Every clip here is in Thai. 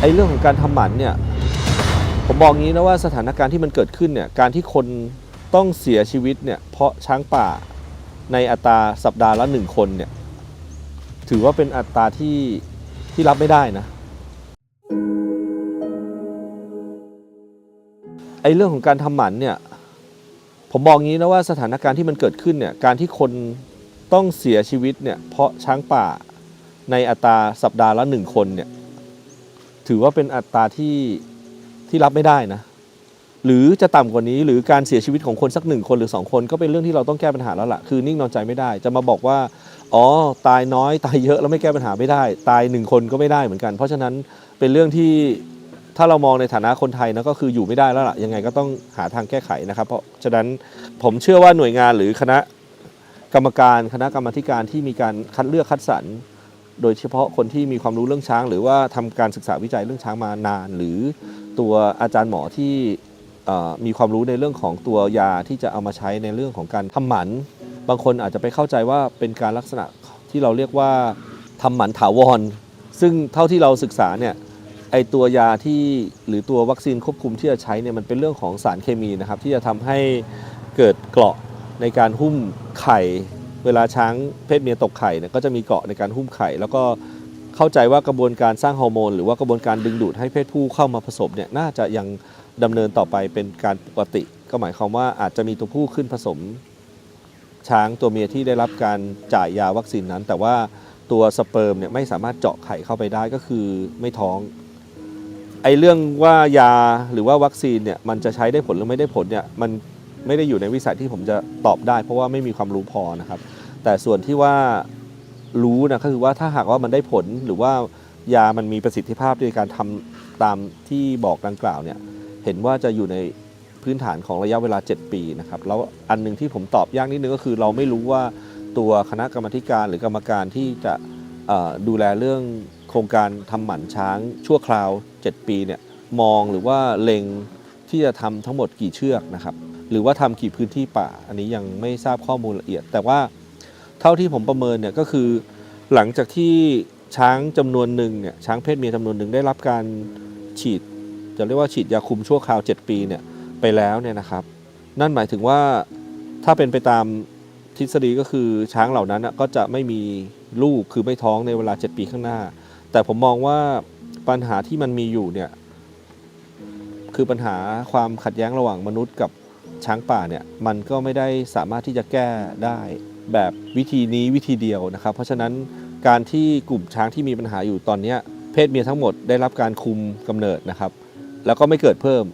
ไอ้เรื่องของการทำหมันเนี่ยผมบอกงี้นะว่าสถานการณ์ที่มันเกิดขึ้นเนี่ยการที่คนต้องเสียชีวิตเนี่ยเพราะช้างป่าในอัตราสัปดาห์ละหนึ่งคนเนี่ยถือว่าเป็นอัตราที่ที่รับไม่ได้นะไอ้เรื่องของการทำหมันเนี่ยผมบอกงี้นะว่าสถานการณ์ที่มันเกิดขึ้นเนี่ยการที่คนต้องเสียชีวิตเนี่ยเพราะช้างป่าในอัตราสัปดาห์ละหนึ่งคนเนี่ย ถือว่าเป็นอัตราที่ที่รับไม่ได้นะ หรือจะต่ำกว่านี้หรือการเสียชีวิตของคนสักหนึ่งคนหรือสองคนก็เป็นเรื่องที่เราต้องแก้ปัญหาแล้วล่ะคือนิ่งนอนใจไม่ได้ จะมาบอกว่าอ๋อตายน้อยตายเยอะแล้วไม่แก้ปัญหาไม่ได้ ตายหนึ่งคนก็ไม่ได้เหมือนกัน เพราะฉะนั้นเป็นเรื่องที่ถ้าเรามองในฐานะคนไทยนะก็คืออยู่ไม่ได้แล้วล่ะยังไงก็ต้องหาทางแก้ไขนะครับ เพราะฉะนั้นผมเชื่อว่าหน่วยงานหรือคณะกรรมการคณะกรรมธิการที่มีการคัดเลือกคัดสรร โดยเฉพาะคนที่มีความรู้เรื่องช้าง หรือว่าทำการศึกษาวิจัยเรื่องช้างมานาน หรือตัวอาจารย์หมอที่มีความรู้ในเรื่องของตัวยาที่จะเอามาใช้ในเรื่องของการทำหมัน บางคนอาจจะไปเข้าใจว่าเป็นการลักษณะที่เราเรียกว่าทำหมันถาวร ซึ่งเท่าที่เราศึกษาเนี่ยไอตัวยาที่หรือตัววัคซีนควบคุมที่จะใช้เนี่ยมันเป็นเรื่องของสารเคมีนะครับที่จะทำให้เกิดเกราะในการหุ้มไข่ เวลาช้างเพศเมียตกไข่เนี่ยก็จะมีเกาะในการหุ้มไข่ แล้วก็เข้าใจว่ากระบวนการสร้างฮอร์โมน หรือว่ากระบวนการดึงดูดให้เพศผู้เข้ามาผสมเนี่ยน่าจะยังดำเนินต่อไปเป็นการปกติ ก็หมายความว่าอาจจะมีตัวผู้ขึ้นผสม ช้างตัวเมียที่ได้รับการจ่ายยาวัคซีนนั้น แต่ว่าตัวสเปิร์มเนี่ยไม่สามารถเจาะไข่เข้าไปได้ก็คือไม่ท้องไอ้เรื่องว่ายาหรือว่าวัคซีนเนี่ยมันจะใช้ได้ผลหรือไม่ได้ผลเนี่ยมัน ไม่ได้อยู่ในวิสัยที่ผมจะตอบได้ เพราะว่าไม่มีความรู้พอนะครับ แต่ส่วนที่ว่ารู้นะก็คือว่าถ้าหากว่ามันได้ผลหรือว่ายามันมีประสิทธิภาพในการทำตามที่บอกดังกล่าวเนี่ยเห็นว่าจะอยู่ในพื้นฐานของระยะเวลา 7 ปีนะครับแล้วอันหนึงที่ผมตอบยากนิดนึงก็คือ เราไม่รู้ว่าตัวคณะกรรมธิการหรือกรรมการที่จะดูแลเรื่องโครงการทำหมันช้างชั่วคราว 7 ปีเนี่ยมองหรือว่าเล็งที่จะทำทั้งหมดกี่เชือกนะครับ หรือว่าทำกี่พื้นที่ป่า อันนี้ยังไม่ทราบข้อมูลละเอียด แต่ว่าเท่าที่ผมประเมินเนี่ยก็คือหลังจากที่ช้างจำนวนหนึ่งเนี่ยช้างเพศเมียจำนวนหนึ่งได้รับการฉีด จะเรียกว่าฉีดยาคุมชั่วคราว 7 ปีเนี่ยไปแล้วเนี่ยนะครับ นั่นหมายถึงว่าถ้าเป็นไปตามทฤษฎีก็คือช้างเหล่านั้นน่ะก็จะไม่มีลูกคือไม่ท้องในเวลา 7 ปีข้างหน้า แต่ผมมองว่าปัญหาที่มันมีอยู่เนี่ยคือปัญหาความขัดแย้งระหว่างมนุษย์กับ ช้างป่าเนี่ยมันก็ไม่ได้สามารถที่จะแก้ได้แบบวิธีนี้วิธีเดียวนะครับ เพราะฉะนั้นการที่กลุ่มช้างที่มีปัญหาอยู่ตอนนี้เพศเมียทั้งหมดได้รับการคุมกำเนิดนะครับ แล้วก็ไม่เกิดเพิ่ม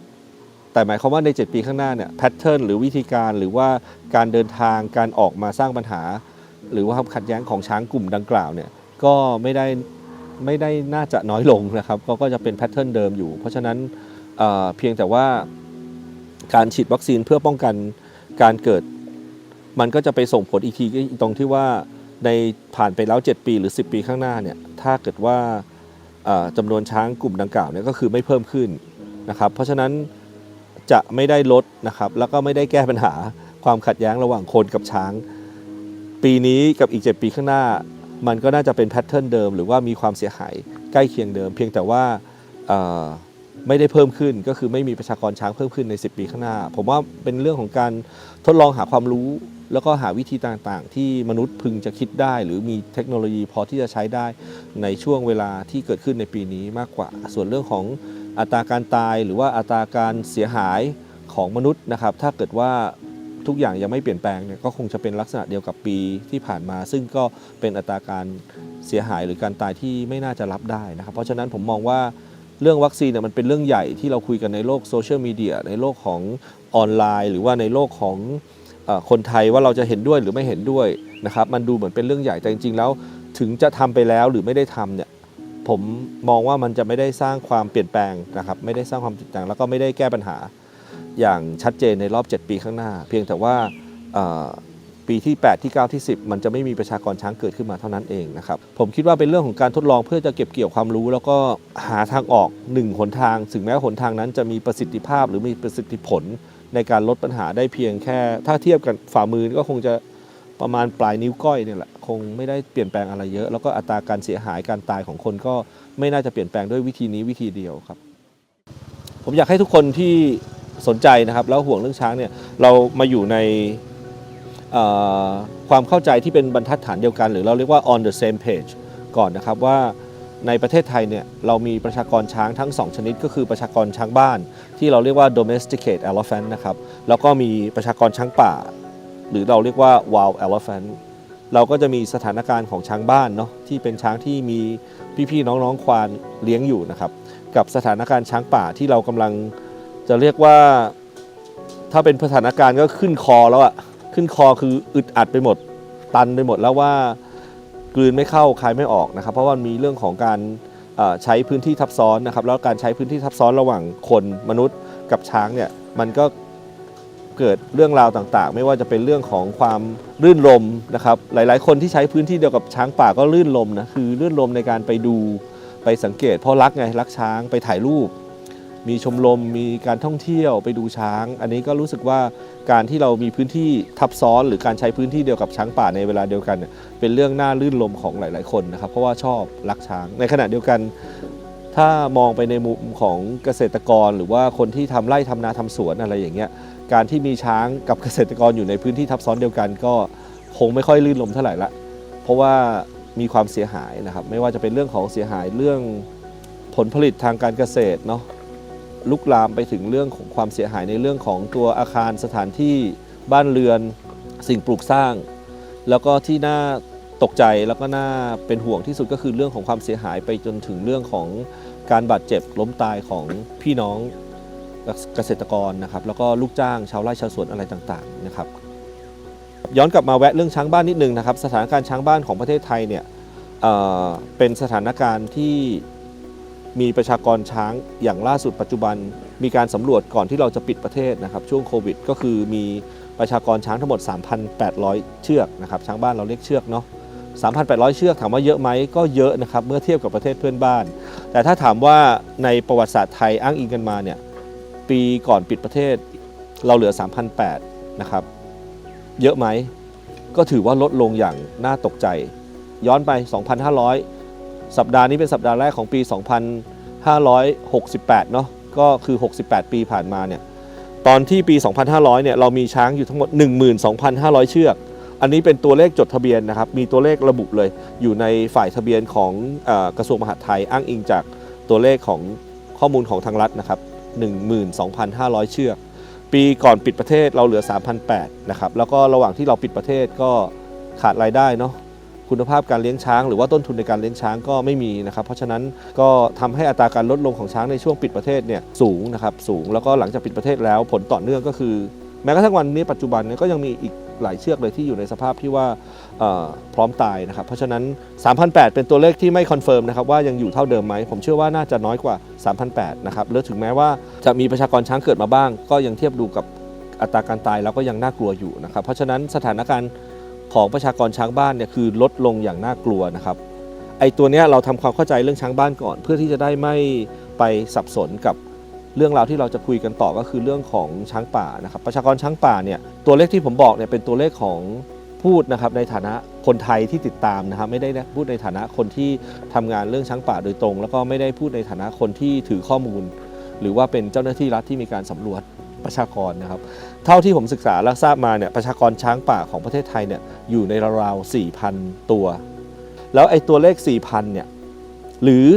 แต่หมายความว่าใน 7 ปีข้างหน้าเนี่ยแพทเทิร์นหรือวิธีการหรือว่าการเดินทางการออกมาสร้างปัญหา หรือว่าความขัดแย้งของช้างกลุ่มดังกล่าวเนี่ยก็ไม่ได้ไม่ได้น่าจะน้อยลงนะครับก็จะเป็นแพทเทิร์นเดิมอยู่ เพราะฉะนั้นเเพียงแต่ว่า การฉีดวัคซีนเพื่อป้องกันการเกิด มันก็จะไปส่งผลอีกทีก็ตรงที่ว่าในผ่านไปแล้ว 7 ปีหรือ 10 ปีข้างหน้าเนี่ยถ้าเกิดว่าจำนวนช้างกลุ่มดังกล่าวเนี่ยก็คือไม่เพิ่มขึ้นนะครับ เพราะฉะนั้นจะไม่ได้ลดนะครับ แล้วก็ไม่ได้แก้ปัญหาความขัดแย้งระหว่างคนกับช้าง ปีนี้กับอีก 7 ปีข้างหน้า มันก็น่าจะเป็นแพทเทิร์นเดิม หรือว่ามีความเสียหายใกล้เคียงเดิม เพียงแต่ว่า ไม่ได้เพิ่มขึ้นก็คือไม่มีประชากรช้างเพิ่มขึ้นใน 10 ปีข้างหน้า ผมว่าเป็นเรื่องของการทดลองหาความรู้ แล้วก็หาวิธีต่างๆ ที่มนุษย์พึงจะคิดได้ หรือมีเทคโนโลยีพอที่จะใช้ได้ในช่วงเวลาที่เกิดขึ้นในปีนี้มากกว่า ส่วนเรื่องของอัตราการตายหรือว่าอัตราการเสียหายของมนุษย์นะครับ ถ้าเกิดว่าทุกอย่างยังไม่เปลี่ยนแปลงเนี่ยก็คงจะเป็นลักษณะเดียวกับปีที่ผ่านมา ซึ่งก็เป็นอัตราการเสียหายหรือการตายที่ไม่น่าจะรับได้นะครับ เพราะฉะนั้นผมมองว่า เรื่องวัคซีนเนี่ยมันเป็นเรื่องใหญ่ที่เราคุยกันในโลกโซเชียลมีเดียในโลกของออนไลน์ หรือว่าในโลกของคนไทยว่าเราจะเห็นด้วยหรือไม่เห็นด้วยนะครับมันดูเหมือนเป็นเรื่องใหญ่แต่จริงๆแล้ว ถึงจะทำไปแล้วหรือไม่ได้ทำเนี่ยผมมองว่ามันจะไม่ได้สร้างความเปลี่ยนแปลงนะครับไม่ได้สร้างความเปลี่ยนแปลงแล้วก็ไม่ได้แก้ปัญหาอย่างชัดเจนในรอบ 7 ปีข้างหน้า เพียงแต่ว่า ปีที่ 8 ที่ 9 ที่ 10 มันจะไม่มีประชากรช้างเกิดขึ้นมาเท่านั้นเองนะครับ ผมคิดว่าเป็นเรื่องของการทดลองเพื่อจะเก็บเกี่ยวความรู้ แล้วก็หาทางออกหนึ่งหนทาง ถึงแม้หนทางนั้นจะมีประสิทธิภาพหรือมีประสิทธิผลในการลดปัญหาได้เพียงแค่ ถ้าเทียบกันฝ่ามือก็คงจะประมาณปลายนิ้วก้อยเนี่ยแหละคงไม่ได้เปลี่ยนแปลงอะไรเยอะ แล้วก็อัตราการเสียหายการตายของคนก็ไม่น่าจะเปลี่ยนแปลงด้วยวิธีนี้วิธีเดียวครับ ผมอยากให้ทุกคนที่สนใจนะครับ แล้วห่วงเรื่องช้างเนี่ยเรามาอยู่ใน ความเข้าใจที่เป็นบรรทัดฐานเดียวกัน หรือเราเรียกว่า on the same page ก่อนนะครับว่าในประเทศไทยเนี่ยเรามีประชากรช้างทั้ง 2 ชนิด ก็คือประชากรช้างบ้าน ที่เราเรียกว่า domesticate elephant นะครับแล้วก็มีประชากรช้างป่า หรือเราเรียกว่า wild elephant เราก็จะมีสถานการณ์ของช้างบ้านเนาะที่เป็นช้างที่มีพี่ๆน้องๆควานเลี้ยงอยู่นะครับกับสถานการณ์ช้างป่าที่เรากำลังจะเรียกว่า ถ้าเป็นสถานการณ์ก็ขึ้นคอแล้วอะ ขึ้นคอคืออึดอัดไปหมด ตันไปหมดแล้วว่ากลืนไม่เข้าคายไม่ออกนะครับ เพราะว่ามีเรื่องของการใช้พื้นที่ทับซ้อนนะครับ แล้วการใช้พื้นที่ทับซ้อนระหว่างคนมนุษย์กับช้างเนี่ยมันก็เกิดเรื่องราวต่างๆ ไม่ว่าจะเป็นเรื่องของความลื่นลมนะครับหลายๆ คนที่ใช้พื้นที่เดียวกับช้างป่าก็ลื่นลมนะคือลื่นลมในการไปดูไปสังเกตเพราะรักไงรักช้างไปถ่ายรูป มีชมรมมีการท่องเที่ยวไปดูช้าง อันนี้ก็รู้สึกว่าการที่เรามีพื้นที่ทับซ้อน หรือการใช้พื้นที่เดียวกับช้างป่าในเวลาเดียวกันเนี่ยเป็นเรื่องน่าลื่นลมของหลาย ๆ คนนะครับ เพราะว่าชอบรักช้าง ในขณะเดียวกัน ถ้ามองไปในมุมของเกษตรกร หรือว่าคนที่ทำไร่ทำนาทำสวนอะไรอย่างเงี้ยการที่มีช้างกับเกษตรกรอยู่ในพื้นที่ทับซ้อนเดียวกันก็คงไม่ค่อยลื่นลมเท่าไหร่ละเพราะว่ามีความเสียหายนะครับ ไม่ว่าจะเป็นเรื่องของเสียหายเรื่องผลผลิตทางการเกษตรเนาะ ลุกลามไปถึงเรื่องของความเสียหายในเรื่องของตัวอาคารสถานที่บ้านเรือนสิ่งปลูกสร้าง แล้วก็ที่น่าตกใจแล้วก็น่าเป็นห่วงที่สุดก็คือเรื่องของความเสียหายไปจนถึงเรื่องของการบาดเจ็บล้มตายของพี่น้องเกษตรกรนะครับ แล้วก็ลูกจ้างชาวไร่ชาวสวนอะไรต่างๆนะครับ ย้อนกลับมาแวะเรื่องช้างบ้านนิดนึงนะครับ สถานการณ์ช้างบ้านของประเทศไทยเนี่ยเเป็นสถานการณ์ที่ มีประชากรช้างอย่างล่าสุดปัจจุบัน มีการสำรวจก่อนที่เราจะปิดประเทศนะครับช่วงโควิด ก็คือมีประชากรช้างทั้งหมด 3,800 เชือกนะครับช้างบ้านเราเรียกเชือกเนาะ3,800 เชือกถามว่าเยอะไหมก็เยอะนะครับเมื่อเทียบกับประเทศเพื่อนบ้าน แต่ถ้าถามว่าในประวัติศาสตร์ไทยอ้างอิงกันมาเนี่ยปีก่อนปิดประเทศ เราเหลือ 3,800นะครับเยอะไหมก็ถือว่าลดลงอย่างน่าตกใจ ย้อนไป 2,500 สัปดาห์นี้เป็นสัปดาห์แรกของปี 2,568 เนาะก็คือ 68 ปีผ่านมาเนี่ยตอนที่ปี 2,500 เนี่ยเรามีช้างอยู่ทั้งหมด 12,500 เชือก อันนี้เป็นตัวเลขจดทะเบียนนะครับ มีตัวเลขระบุเลย อยู่ในฝ่ายทะเบียนของอกระทรวงมหาดไทยอ้างอิงจากตัวเลขของข้อมูลของทางรัฐนะครับ 12,500 เชือก ปีก่อนปิดประเทศเราเหลือ 3,800 นะครับ แล้วก็ระหว่างที่เราปิดประเทศก็ขาดรายได้เนาะ คุณภาพการเลี้ยงช้าง หรือว่าต้นทุนในการเลี้ยงช้างก็ไม่มีนะครับ เพราะฉะนั้นก็ทำให้อัตราการลดลงของช้างในช่วงปิดประเทศเนี่ยสูงนะครับสูงแล้วก็หลังจากปิดประเทศแล้วผลต่อเนื่องก็คือ แม้กระทั่งวันนี้ปัจจุบันเนี่ยก็ยังมีอีกหลายเชือกเลยที่อยู่ในสภาพที่ว่าพร้อมตายนะครับ เพราะฉะนั้น3,800เป็นตัวเลขที่ไม่คอนเฟิร์มนะครับว่ายังอยู่เท่าเดิมไหม ผมเชื่อว่าน่าจะน้อยกว่า3,800นะครับแล้วถึงแม้ว่าจะมีประชากรช้างเกิดมาบ้าง ก็ยังเทียบดูกับอัตราการตายแล้วก็ยังน่ากลัวอยู่นะครับ เพราะฉะนั้นสถานการณ์ ของประชากรช้างบ้านเนี่ยคือลดลงอย่างน่ากลัวนะครับไอตัวเนี้ยเราทำความเข้าใจเรื่องช้างบ้านก่อน เพื่อที่จะได้ไม่ไปสับสนกับเรื่องราวที่เราจะคุยกันต่อก็คือเรื่องของช้างป่านะครับประชากรช้างป่าเนี่ยตัวเลขที่ผมบอกเนี่ยเป็นตัวเลขของพูดนะครับในฐานะคนไทยที่ติดตามนะครับไม่ได้พูดในฐานะคนที่ทำงานเรื่องช้างป่าโดยตรง แล้วก็ไม่ได้พูดในฐานะคนที่ถือข้อมูล หรือว่าเป็นเจ้าหน้าที่รัฐที่มีการสำรวจ ประชากรนะครับ เท่าที่ผมศึกษาและทราบมาเนี่ยประชากรช้างป่าของประเทศไทยเนี่ยอยู่ในราวๆ4,000 ตัว แล้วไอ้ตัวเลข 4,000เนี่ยหรือ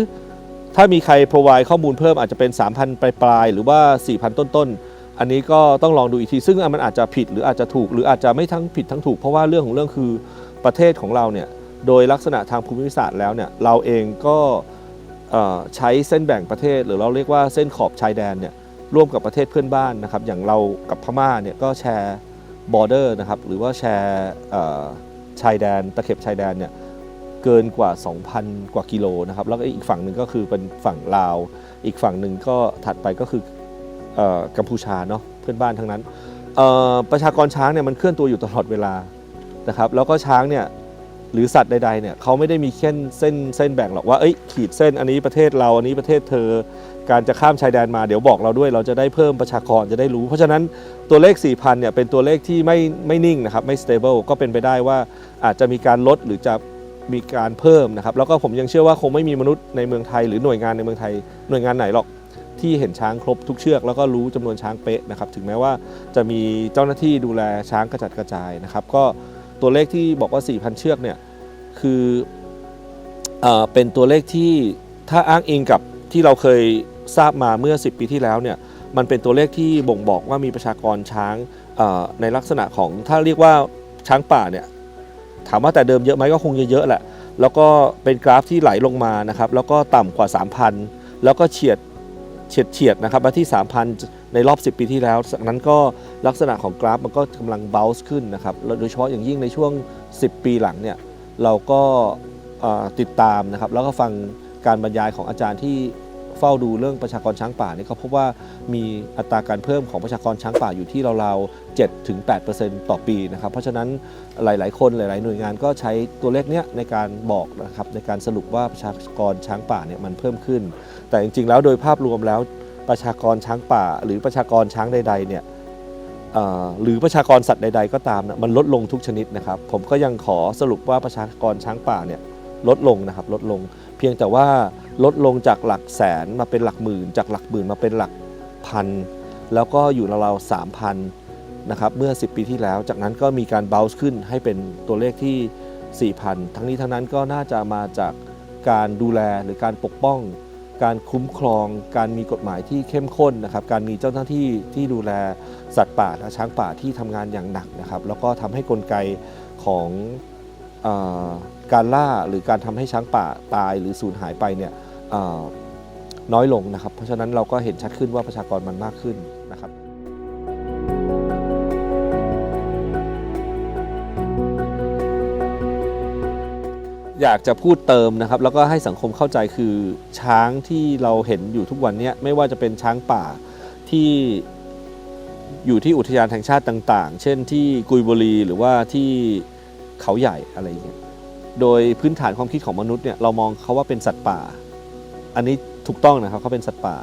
ถ้ามีใคร provide ข้อมูลเพิ่มอาจจะเป็น 3,000 ปลายๆ หรือว่า 4,000 ต้นๆ อันนี้ก็ต้องลองดูอีกที ซึ่งมันอาจจะผิดหรืออาจจะถูก หรืออาจจะไม่ทั้งผิดทั้งถูก เพราะว่าเรื่องของเรื่องคือประเทศของเราเนี่ยโดยลักษณะทางภูมิศาสตร์แล้วเนี่ยเราเองก็ใช้เส้นแบ่งประเทศ หรือเราเรียกว่าเส้นขอบชายแดนเนี่ย ร่วมกับประเทศเพื่อนบ้านนะครับ อย่างเรากับพม่าเนี่ยก็แชร์บอร์เดอร์นะครับหรือว่าแชร์ชายแดนตะเข็บชายแดนเนี่ยเกินกว่า 2,000 กว่ากิโลนะครับแล้วก็อีกฝั่งหนึ่งก็คือเป็นฝั่งลาว อีกฝั่งหนึ่งก็ถัดไปก็คืออกัมพูชาเนาะเพื่อนบ้านทั้งนั้นประชากรช้างเนี่ยมันเคลื่อนตัวอยู่ตลอดเวลานะครับแล้วก็ช้างเนี่ยหรือสัตว์ใดๆเนี่ยเขาไม่ได้มีเส้นเส้นเส้นแบ่งหรอกว่าเอ้ยขีดเส้นอันนี้ประเทศเราอันนี้ประเทศเธอ การจะข้ามชายแดนมาเดี๋ยวบอกเราด้วยเราจะได้เพิ่มประชากรจะได้รู้ เพราะฉะนั้นตัวเลข 4,000เนี่ยเป็นตัวเลขที่ไม่ไม่นิ่งนะครับไม่ stable ก็เป็นไปได้ว่าอาจจะมีการลดหรือจะมีการเพิ่มนะครับแล้วก็ผมยังเชื่อว่าคงไม่มีมนุษย์ในเมืองไทย หรือหน่วยงานในเมืองไทยหน่วยงานไหนหรอกที่เห็นช้างครบทุกเชือกแล้วก็รู้จำนวนช้างเป๊ะนะครับถึงแม้ว่าจะมีเจ้าหน้าที่ดูแลช้างกระจัดกระจายนะครับ ก็ตัวเลขที่บอกว่า 4,000 เชือกเนี่ยคือเอเป็นตัวเลขที่ถ้าอ้างอิงกับที่เราเคย ทราบมาเมื่อ 10 ปีที่แล้วเนี่ยมันเป็นตัวเลขที่บ่งบอกว่ามีประชากรช้างในลักษณะของถ้าเรียกว่าช้างป่าเนี่ยถามว่าแต่เดิมเยอะไหมก็คงเยอะแหละ แล้วก็เป็นกราฟที่ไหลลงมานะครับแล้วก็ต่ำกว่า 3,000 แล้วก็เฉียดเฉียดเฉียดนะครับมาที่ 3,000 ในรอบ 10 ปีที่แล้วจากนั้นก็ลักษณะของกราฟมันก็กำลัง bounce ขึ้นนะครับแล้วโดยเฉพาะอย่างยิ่งในช่วง 10 ปีหลังเนี่ยเราก็ติดตามนะครับแล้วก็ฟังการบรรยายของอาจารย์ที่ เฝ้าดูเรื่องประชากรช้างป่าเนี่ยเขาพบว่ามีอัตราการเพิ่มของประชากรช้างป่าอยู่ที่ราวๆ7ถึง8%ต่อปีนะครับ เพราะฉะนั้นหลาย ๆ คนหลาย ๆ หน่วยงานก็ใช้ตัวเลขเนี้ยในการบอกนะครับในการสรุปว่าประชากรช้างป่าเนี่ยมันเพิ่มขึ้น แต่จริง ๆ แล้วโดยภาพรวมแล้วประชากรช้างป่า หรือประชากรช้างใด ๆ เนี่ยหรือประชากรสัตว์ใด ๆ ก็ตามนะมันลดลงทุกชนิดนะครับ ผมก็ยังขอสรุปว่าประชากรช้างป่าเนี่ยลดลงนะครับลดลง เพียงแต่ว่า ลดลงจากหลักแสนมาเป็นหลักหมื่น จากหลักหมื่นมาเป็นหลักพันแล้วก็อยู่ราวๆสามพันนะครับเมื่อ 10 ปีที่แล้ว จากนั้นก็มีการ bounce ขึ้นให้เป็นตัวเลขที่ 4,000 ทั้งนี้ทั้งนั้นก็น่าจะมาจากการดูแลหรือการปกป้อง การคุ้มครอง การมีกฎหมายที่เข้มข้นนะครับ การมีเจ้าหน้าที่ที่ดูแลสัตว์ป่าและช้างป่าที่ทำงานอย่างหนักนะครับ แล้วก็ทำให้กลไกของอการล่าหรือการทำให้ช้างป่าตายหรือสูญหายไปเนี่ย น้อยลงนะครับ เพราะฉะนั้นเราก็เห็นชัดขึ้นว่าประชากรมันมากขึ้นนะครับอยากจะพูดเติมนะครับ แล้วก็ให้สังคมเข้าใจคือช้างที่เราเห็นอยู่ทุกวันนี้ไม่ว่าจะเป็นช้างป่าที่อยู่ที่อุทยานแห่งชาติต่างๆ เช่นที่กุยบุรีหรือว่าที่เขาใหญ่อะไรอย่างเงี้ยโดยพื้นฐานความคิดของมนุษย์เนี่ยเรามองเขาว่าเป็นสัตว์ป่า อันนี้ถูกต้องนะครับเขาเป็นสัตว์ป่า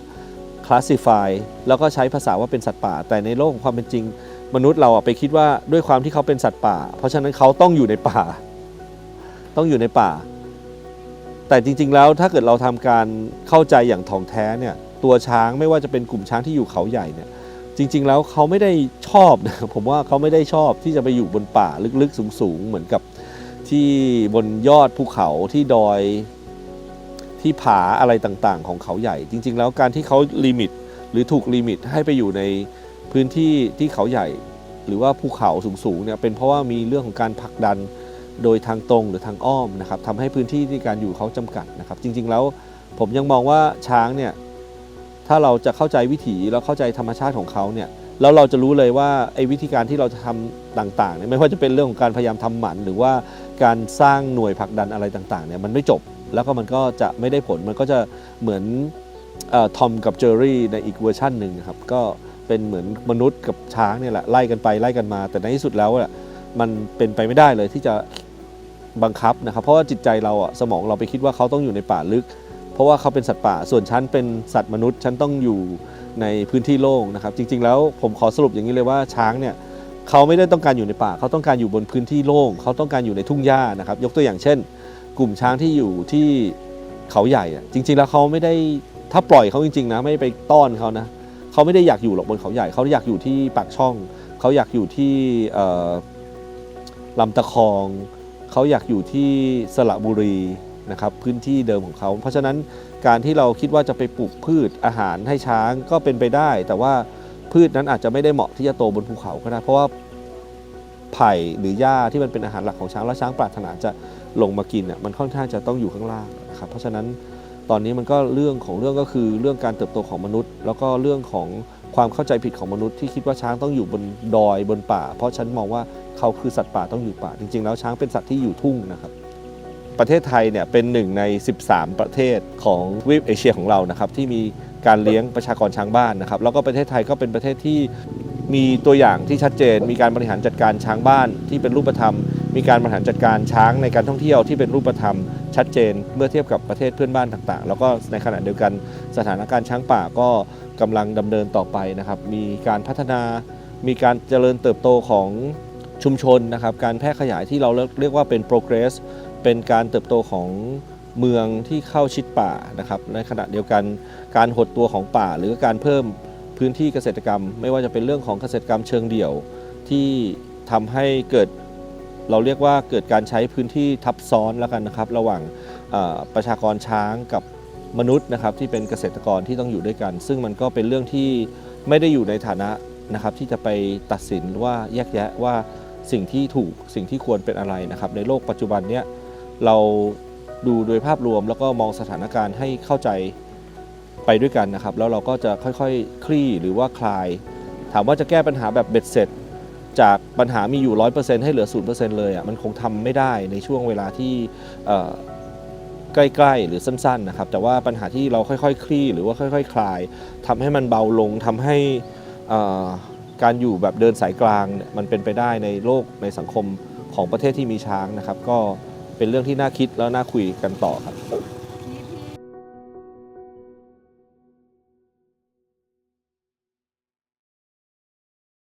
คลาสสิฟายแล้วก็ใช้ภาษาว่าเป็นสัตว์ป่า แต่ในโลกของความเป็นจริง มนุษย์เราไปคิดว่าด้วยความที่เขาเป็นสัตว์ป่า เพราะฉะนั้นเขาต้องอยู่ในป่า ต้องอยู่ในป่า แต่จริง ๆ แล้วถ้าเกิดเราทำการเข้าใจอย่างถ่องแท้เนี่ยตัวช้างไม่ว่าจะเป็นกลุ่มช้างที่อยู่เขาใหญ่เนี่ยจริง ๆ แล้วเขาไม่ได้ชอบนะผมว่าเขาไม่ได้ชอบที่จะไปอยู่บนป่าลึกๆ สูงๆเหมือนกับที่บนยอดภูเขาที่ดอย ที่ผาอะไรต่างๆ ของเขาใหญ่ จริง ๆ แล้วการที่เขาลิมิตหรือถูกลิมิตให้ไปอยู่ในพื้นที่ที่เขาใหญ่ หรือว่าภูเขาสูงๆเนี่ยเป็นเพราะว่ามีเรื่องของการผลักดันโดยทางตรงหรือทางอ้อมนะครับทำให้พื้นที่ที่การอยู่เขาจำกัดนะครับ จริง ๆ แล้วผมยังมองว่าช้างเนี่ยถ้าเราจะเข้าใจวิถีแล้วเข้าใจธรรมชาติของเขาเนี่ยแล้วเราจะรู้เลยว่าไอ้วิธีการที่เราจะทำต่างๆเนี่ยไม่ว่าจะเป็นเรื่องของการพยายามทำหมัน หรือว่าการสร้างหน่วยผลักดันอะไรต่างๆเนี่ยมันไม่จบ แล้วก็มันก็จะไม่ได้ผลมันก็จะเหมือนทอมกับเจอรี่ในอีกเวอร์ชันหนึ่งครับก็เป็นเหมือนมนุษย์กับช้างเนี่ยแหละไล่กันไปไล่กันมา แต่ในที่สุดแล้วอะมันเป็นไปไม่ได้เลยที่จะบังคับนะครับ เพราะว่าจิตใจเราอะสมองเราไปคิดว่าเขาต้องอยู่ในป่าลึก เพราะว่าเขาเป็นสัตว์ป่าส่วนฉันเป็นสัตว์มนุษย์ฉันต้องอยู่ในพื้นที่โล่งนะครับ จริง ๆ แล้วผมขอสรุปอย่างนี้เลยว่าช้างเนี่ยเขาไม่ได้ต้องการอยู่ในป่าเขาต้องการอยู่บนพื้นที่โล่งเขาต้องการอยู่ในทุ่งหญ้านะครับ ยกตัวอย่างเช่น กลุ่มช้างที่อยู่ที่เขาใหญ่อะจริง ๆ แล้วเขาไม่ได้ถ้าปล่อยเขาจริง ๆ นะ ไม่ไปต้อนเขานะเขาไม่ได้อยากอยู่หรอกบนเขาใหญ่เขาอยากอยู่ที่ปากช่องเขาอยากอยู่ที่ลำตะคองเขาอยากอยู่ที่สระบุรีนะครับพื้นที่เดิมของเขา เพราะฉะนั้นการที่เราคิดว่าจะไปปลูกพืชอาหารให้ช้างก็เป็นไปได้ แต่ว่าพืชนั้นอาจจะไม่ได้เหมาะที่จะโตบนภูเขาก็ได้เพราะว่าไผ่หรือหญ้าที่มันเป็นอาหารหลักของช้างแล้วช้างปรารถนาจะ ลงมากินเนี่ยมันค่อนข้างจะต้องอยู่ข้างล่างนะครับเพราะฉะนั้นตอนนี้มันก็เรื่องของเรื่องก็คือเรื่องการเติบโตของมนุษย์ แล้วก็เรื่องของความเข้าใจผิดของมนุษย์ที่คิดว่าช้างต้องอยู่บนดอยบนป่า เพราะฉันมองว่าเขาคือสัตว์ป่าต้องอยู่ป่า จริง ๆ แล้วช้างเป็นสัตว์ที่อยู่ทุ่งนะครับ ประเทศไทยเนี่ยเป็นหนึ่งใน 13 ประเทศของทวีปเอเชียของเรานะครับที่มีการเลี้ยงประชากรช้างบ้านนะครับ แล้วก็ประเทศไทยก็เป็นประเทศที่มีตัวอย่างที่ชัดเจน มีการบริหารจัดการช้างบ้านที่เป็นรูปธรรม มีการบริหารจัดการช้างในการท่องเที่ยวที่เป็นรูปธรรมชัดเจน เมื่อเทียบกับประเทศเพื่อนบ้านต่างๆ แล้วก็ในขณะเดียวกันสถานการณ์ช้างป่าก็กำลังดำเนินต่อไปนะครับ มีการพัฒนา มีการเจริญเติบโตของชุมชนนะครับ การแพร่ขยายที่เราเรียกว่าเป็น progress เป็นการเติบโตของเมืองที่เข้าชิดป่านะครับ ในขณะเดียวกันการหดตัวของป่า หรือการเพิ่มพื้นที่เกษตรกรรม ไม่ว่าจะเป็นเรื่องของเกษตรกรรมเชิงเดี่ยวที่ทำให้เกิด เราเรียกว่าเกิดการใช้พื้นที่ทับซ้อนแล้วกันนะครับ ระหว่างประชากรช้างกับมนุษย์นะครับที่เป็นเกษตรกรที่ต้องอยู่ด้วยกัน ซึ่งมันก็เป็นเรื่องที่ไม่ได้อยู่ในฐานะนะครับ ที่จะไปตัดสินว่าแยกแยะว่าสิ่งที่ถูกสิ่งที่ควรเป็นอะไรนะครับ ในโลกปัจจุบันเนี้ยเราดูโดยภาพรวมแล้วก็มองสถานการณ์ให้เข้าใจไปด้วยกันนะครับ แล้วเราก็จะค่อยๆคลี่หรือว่าคลาย ถามว่าจะแก้ปัญหาแบบเบ็ดเสร็จ จากปัญหามีอยู่ 100%ให้เหลือ 0%เลยอะมันคงทำไม่ได้ในช่วงเวลาที่ใกล้ๆ หรือสั้นๆนะครับแต่ว่าปัญหาที่เราค่อยๆ คลี่หรือว่าค่อย ๆ คลายทำให้มันเบาลงทำให้การอยู่แบบเดินสายกลางมันเป็นไปได้ในโลกในสังคมของประเทศที่มีช้างนะครับ ก็เป็นเรื่องที่น่าคิดแล้วน่าคุยกันต่อครับ